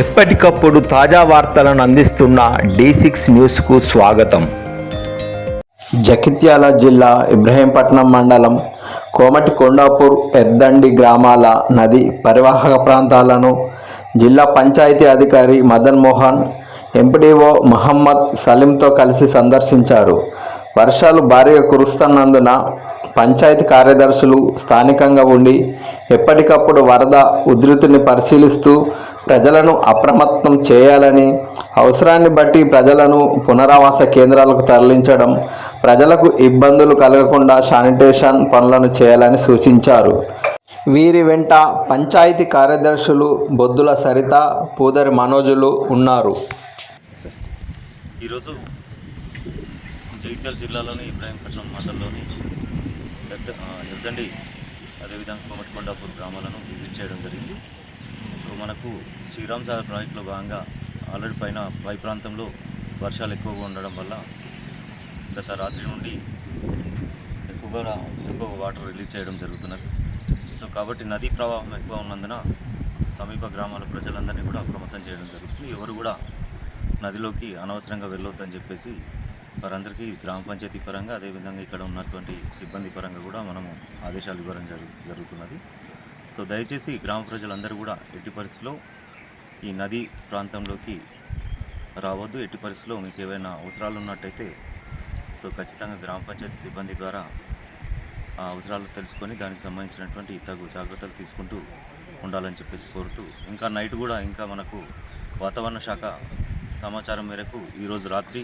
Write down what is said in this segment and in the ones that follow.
ఎప్పటికప్పుడు తాజా వార్తలను అందిస్తున్న డి సిక్స్ న్యూస్కు స్వాగతం. జగిత్యాల జిల్లా ఇబ్రహీంపట్నం మండలం కోమటి కొండాపూర్ ఎర్దండి గ్రామాల నది పరివాహక ప్రాంతాలను జిల్లా పంచాయతీ అధికారి మదన్ మోహన్ ఎంపీడీఓ మహమ్మద్ సలీంతో కలిసి సందర్శించారు. వర్షాలు భారీగా కురుస్తున్నందున పంచాయతీ కార్యదర్శులు స్థానికంగా ఉండి ఎప్పటికప్పుడు వరద ఉధృతిని పరిశీలిస్తూ ప్రజలను అప్రమత్తం చేయాలని అవసరాన్ని బట్టి ప్రజలను పునరావాస కేంద్రాలకు తరలించడం ప్రజలకు ఇబ్బందులు కలగకుండా శానిటేషన్ పనులను చేయాలని సూచించారు. వీరి వెంట పంచాయతీ కార్యదర్శులు బొద్దుల సరిత పూదరి మనోజులు ఉన్నారు. ఈరోజు జగిత్యాల జిల్లాలోని ఇబ్రాహీంపట్నం మండలంలోని పెద్ద ఆ, అదేవిధంగా కోమటికొండాపూర్ గ్రామాలను విజిట్ చేయడం జరిగింది. మనకు శ్రీరామ్ సాగర్ ప్రాజెక్టులో భాగంగా ఆల్రెడీ పైన పై ప్రాంతంలో వర్షాలు ఎక్కువగా ఉండడం వల్ల గత రాత్రి నుండి ఎక్కువగా ఎక్కువ వాటర్ రిలీజ్ చేయడం జరుగుతున్నది. సో కాబట్టి నదీ ప్రవాహం ఎక్కువ ఉన్నందున సమీప గ్రామాల ప్రజలందరినీ కూడా అప్రమత్తం చేయడం జరుగుతుంది. ఎవరు కూడా నదిలోకి అనవసరంగా వెళ్ళొద్దని చెప్పేసి వారందరికీ గ్రామ పంచాయతీ పరంగా అదేవిధంగా ఇక్కడ ఉన్నటువంటి సిబ్బంది పరంగా కూడా మనము ఆదేశాలు ఇవ్వడం జరుగు జరుగుతున్నది. సో దయచేసి గ్రామ ప్రజలందరూ కూడా ఎట్టి పరిస్థితిలో ఈ నది ప్రాంతంలోకి రావద్దు. ఎట్టి పరిస్థితిలో మీకు ఏవైనా అవసరాలు ఉన్నట్టయితే సో ఖచ్చితంగా గ్రామ పంచాయతీ సిబ్బంది ద్వారా ఆ అవసరాలు తెలుసుకొని దానికి సంబంధించినటువంటి తగు జాగ్రత్తలు తీసుకుంటూ ఉండాలని చెప్పేసి కోరుతూ ఇంకా నైట్ కూడా ఇంకా మనకు వాతావరణ శాఖ సమాచారం మేరకు ఈరోజు రాత్రి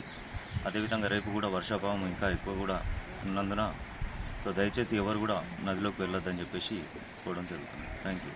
అదేవిధంగా రేపు కూడా వర్షాభావం ఇంకా ఎక్కువ కూడా ఉన్నందున సో దయచేసి ఎవరు కూడా నదిలోకి వెళ్ళొద్దని చెప్పేసి కోవడం జరుగుతుంది. Thank you